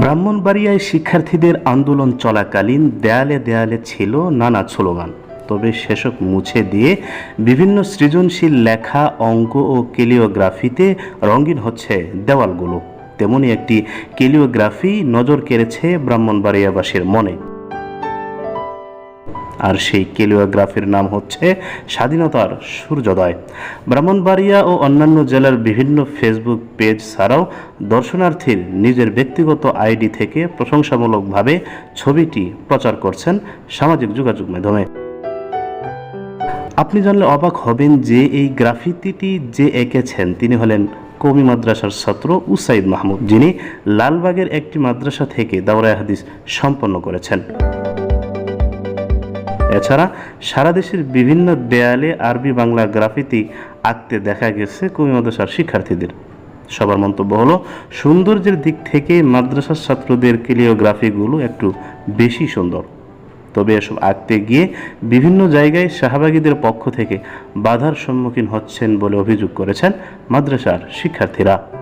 ব্রাহ্মণবাড়িয়ায় শিক্ষার্থীদের আন্দোলন চলাকালীন দেয়ালে দেয়ালে ছিল নানা স্লোগান। তবে সেসব মুছে দিয়ে বিভিন্ন সৃজনশীল লেখা, অঙ্ক ও কেলিওগ্রাফিতে রঙিন হচ্ছে দেওয়ালগুলো। তেমনি একটি কেলিওগ্রাফি নজর কেড়েছে ব্রাহ্মণবাড়িয়াবাসীর মনে। আর সেই কেলিওগ্রাফির নাম হচ্ছে স্বাধীনতার সূর্যোদয়। ব্রাহ্মণবাড়িয়া ও অন্যান্য জেলার বিভিন্ন ফেসবুক পেজ ছাড়াও দর্শনার্থীর নিজের ব্যক্তিগত আইডি থেকে প্রশংসামূলকভাবে ছবিটি প্রচার করছেন সামাজিক যোগাযোগ মাধ্যমে। আপনি জানলে অবাক হবেন যে এই গ্রাফিতিটি যে এঁকেছেন, তিনি হলেন কমি মাদ্রাসার ছাত্র উসাইদ মাহমুদ, যিনি লালবাগের একটি মাদ্রাসা থেকে দাওরায় হাদিস সম্পন্ন করেছেন। এছাড়া সারা দেশের বিভিন্ন দেয়ালে আরবি বাংলা গ্রাফিতি আঁকতে দেখা গেছে কমি মাদ্রাসার শিক্ষার্থীদের। সবার মন্তব্য হলো, সৌন্দর্যের দিক থেকে মাদ্রাসার ছাত্রদের ক্লিওগ্রাফিগুলো একটু বেশি সুন্দর। তবে এসব আঁকতে গিয়ে বিভিন্ন জায়গায় শাহবাগীদের পক্ষ থেকে বাধার সম্মুখীন হচ্ছেন বলে অভিযোগ করেছেন মাদ্রাসার শিক্ষার্থীরা।